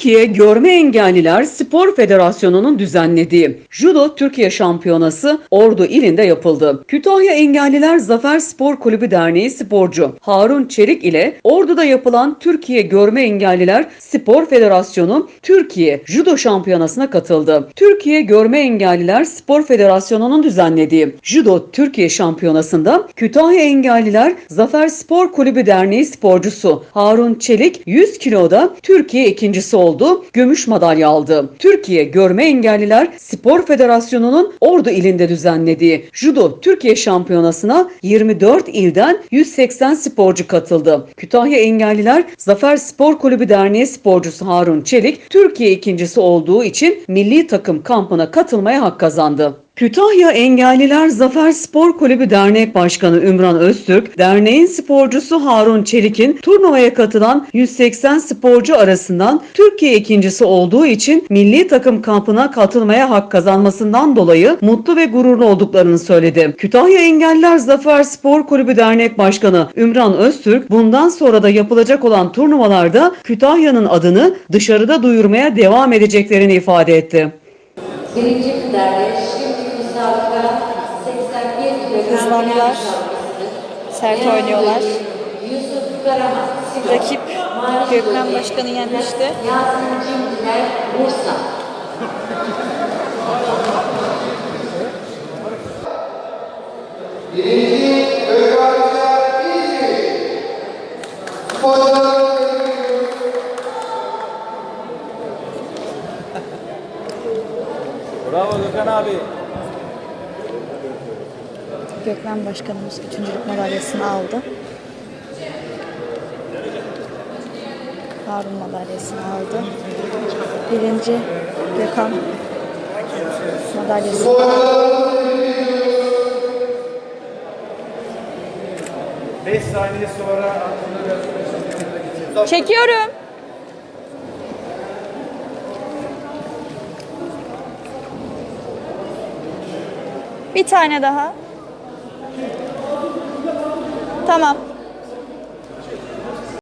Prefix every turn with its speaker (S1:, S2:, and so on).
S1: Türkiye Görme Engelliler Spor Federasyonu'nun düzenlediği Judo Türkiye Şampiyonası Ordu ilinde yapıldı. Kütahya Engelliler Zafer Spor Kulübü Derneği sporcu Harun Çelik ile Ordu'da yapılan Türkiye Görme Engelliler Spor Federasyonu Türkiye Judo Şampiyonası'na katıldı. Türkiye Görme Engelliler Spor Federasyonu'nun düzenlediği Judo Türkiye Şampiyonası'nda Kütahya Engelliler Zafer Spor Kulübü Derneği sporcusu Harun Çelik 100 kiloda Türkiye ikincisi oldu. Gümüş madalya aldı. Türkiye Görme Engelliler Spor Federasyonu'nun Ordu ilinde düzenlediği Judo Türkiye Şampiyonası'na 24 ilden 180 sporcu katıldı. Kütahya Engelliler Zafer Spor Kulübü Derneği sporcusu Harun Çelik Türkiye ikincisi olduğu için milli takım kampına katılmaya hak kazandı. Kütahya Engelliler Zafer Spor Kulübü Dernek Başkanı Ümran Öztürk, derneğin sporcusu Harun Çelik'in turnuvaya katılan 180 sporcu arasından Türkiye ikincisi olduğu için milli takım kampına katılmaya hak kazanmasından dolayı mutlu ve gururlu olduklarını söyledi. Kütahya Engelliler Zafer Spor Kulübü Dernek Başkanı Ümran Öztürk, bundan sonra da yapılacak olan turnuvalarda Kütahya'nın adını dışarıda duyurmaya devam edeceklerini ifade etti.
S2: Birinci derneği
S3: Hızlandılar. Sert oynuyorlar. Rakip Gökmen Başkan'ı yenmişti.
S2: Yasin Cimriler, Bursa.
S4: Bravo Gökhan abi.
S3: Gökmen Başkanımız üçüncülük madalyasını aldı. Harun madalyasını aldı. Birinci Gökhan madalyasını aldı.
S4: 5 saniye sonra.
S3: Çekiyorum. Bir tane daha. Tamam.